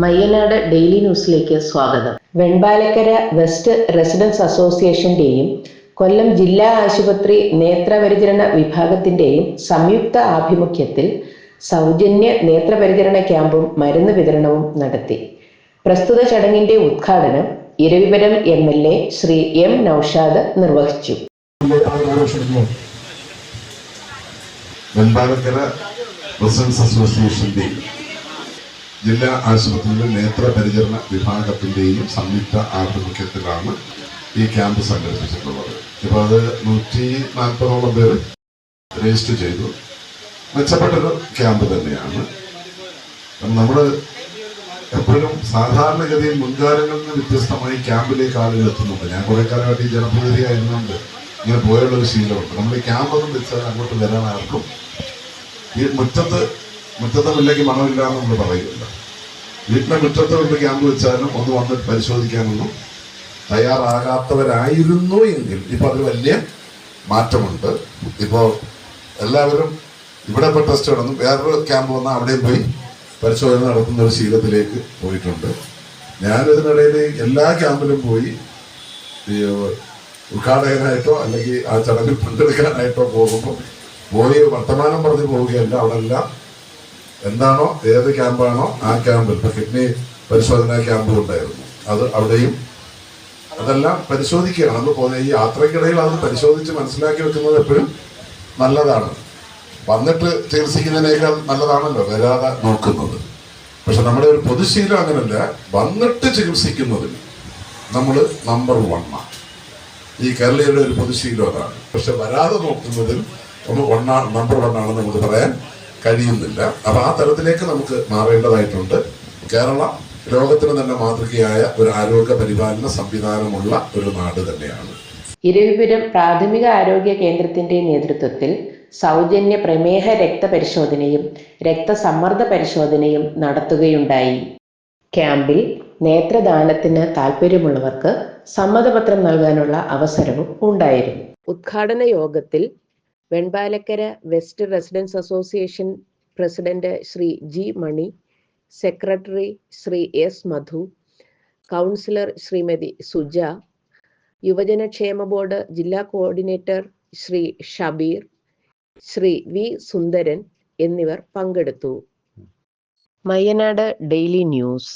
Mayyanad daily ന്യൂസിലേക്ക് സ്വാഗതം. വെൺപാലക്കര west residence അസോസിയേഷന്റെയും കൊല്ലം ജില്ലാ ആശുപത്രി നേത്രപരിചരണ വിഭാഗത്തിന്റെയും സംയുക്ത ആഭിമുഖ്യത്തിൽ സൗജന്യ നേത്രപരിചരണ ക്യാമ്പും മരുന്ന് വിതരണവും നടത്തി. പ്രസ്തുത ചടങ്ങിന്റെ ഉദ്ഘാടനം Eravipuram M L A Shri M Naushad നിർവഹിച്ചു. വെൺപാലക്കര റെസിഡൻസ് അസോസിയേഷന്റെ ജില്ലാ ആശുപത്രിയിലെ നേത്രപരിചരണ വിഭാഗത്തിന്റെയും സംയുക്ത ആഭിമുഖ്യത്തിലാണ് ഈ ക്യാമ്പ് സംഘടിപ്പിച്ചിട്ടുള്ളത്. ഇപ്പോൾ അത് നൂറ്റി നാൽപ്പതോളം പേര് രജിസ്റ്റർ ചെയ്തു. മെച്ചപ്പെട്ടൊരു ക്യാമ്പ് തന്നെയാണ്. നമ്മൾ എപ്പോഴും സാധാരണഗതിയിൽ മുൻകാലങ്ങളിൽ നിന്ന് വ്യത്യസ്തമായി ക്യാമ്പിലേക്ക് ആളുകൾ എത്തുന്നുണ്ട്. ഞാൻ കുറെ കാലമായിട്ട് ഈ ജനപ്രതിനിധി ആയിരുന്നുകൊണ്ട് ഇങ്ങനെ പോയുള്ളൊരു ശീലമുണ്ട്. നമ്മൾ ഈ ക്യാമ്പൊന്നും വെച്ചാൽ അങ്ങോട്ട് വരാൻ ആർക്കും ഈ മുറ്റത്ത് മുറ്റത്തെ മുല്ലയ്ക്ക് മണമില്ല എന്ന് നമ്മൾ പറയില്ല വീട്ടിലെ മുറ്റത്ത് ക്യാമ്പ് വെച്ചാലും ഒന്ന് വന്നിട്ട് പരിശോധിക്കാനൊന്നും തയ്യാറാകാത്തവരായിരുന്നു എങ്കിൽ ഇപ്പൊ അതിൽ വലിയ മാറ്റമുണ്ട്. ഇപ്പോ എല്ലാവരും ഇവിടെ ഇപ്പോൾ ടെസ്റ്റ് നടന്നു. വേറൊരു ക്യാമ്പ് വന്നാൽ അവിടെയും പോയി പരിശോധന നടത്തുന്ന ഒരു ശീലത്തിലേക്ക് പോയിട്ടുണ്ട്. ഞാനിതിനിടയിൽ എല്ലാ ക്യാമ്പിലും പോയി ഉദ്ഘാടകനായിട്ടോ അല്ലെങ്കിൽ ആ ചടങ്ങിൽ പങ്കെടുക്കാനായിട്ടോ പോകുമ്പോൾ പോയി വർത്തമാനം പറഞ്ഞ് പോവുകയല്ല അവിടെ എല്ലാം എന്താണോ ഏത് ക്യാമ്പാണോ ആ ക്യാമ്പിൽ ഇപ്പൊ കിഡ്നി പരിശോധനാ ക്യാമ്പും ഉണ്ടായിരുന്നു. അത് അവിടെയും അതെല്ലാം പരിശോധിക്കുകയാണ്. നമ്മൾ പോകുന്ന ഈ യാത്രക്കിടയിൽ അത് പരിശോധിച്ച് മനസ്സിലാക്കി വെക്കുന്നത് എപ്പോഴും നല്ലതാണ്. വന്നിട്ട് ചികിത്സിക്കുന്നതിനേക്കാൾ നല്ലതാണല്ലോ വരാതെ നോക്കുന്നത്. പക്ഷെ നമ്മുടെ ഒരു പൊതുശീലം അങ്ങനല്ല. വന്നിട്ട് ചികിത്സിക്കുന്നതിന് നമ്മൾ നമ്പർ വണ്ണാണ് ഈ കേരളീയരുടെ ഒരു പൊതുശീലം അതാണ്. പക്ഷെ വരാതെ നോക്കുന്നതിൽ നമ്മൾ വണ്ണാണ് നമ്പർ വണ്ണാണെന്ന് നമുക്ക് പറയാൻ കഴിയുന്നില്ല. അപ്പൊ ആ തരത്തിലേക്ക് നമുക്ക് മാറേണ്ടതായിട്ടുണ്ട്. കേരള ലോകത്തിന് തന്നെ മാതൃകയായ ഒരു ആരോഗ്യ പരിപാലന സംവിധാനമുള്ള ഒരു നാട് തന്നെയാണ്. ഇരവിപുരം പ്രാഥമിക ആരോഗ്യ കേന്ദ്രത്തിന്റെ നേതൃത്വത്തിൽ സൗജന്യ പ്രമേഹ രക്തപരിശോധനയും രക്തസമ്മർദ്ദ പരിശോധനയും നടത്തുകയുണ്ടായി. ക്യാമ്പിൽ നേത്രദാനത്തിന് താൽപ്പര്യമുള്ളവർക്ക് സമ്മതപത്രം നൽകാനുള്ള അവസരവും ഉണ്ടായിരുന്നു. ഉദ്ഘാടന യോഗത്തിൽ Venpalakkara west residence association president Shri G Mani secretary Shri S Madhu councillor Shrimati Suja യുവജനക്ഷേമ board ജില്ലാ കോർഡിനേറ്റർ ശ്രീ ഷബീർ ശ്രീ വി സുന്ദരൻ എന്നിവർ പങ്കെടുത്തു. Mayyanad daily news.